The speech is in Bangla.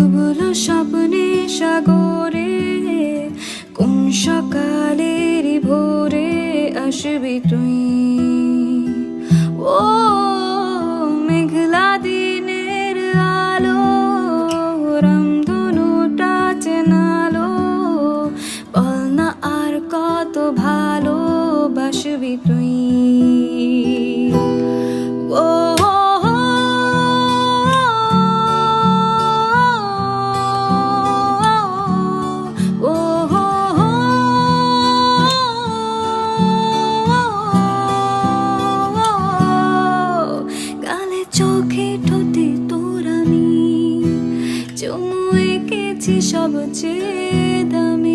ডুবল স্বপ্নে সাগরে, কোন সকালের ভোরে আসবি তুই? ও মেঘলা দিনের আলো রামধনুটা চেনালো বল না আর কত ভালোবাসবি তুই? চোখে ঠোঁটে তোর আমি চুমু এঁকেছি সবচেয়ে দামি।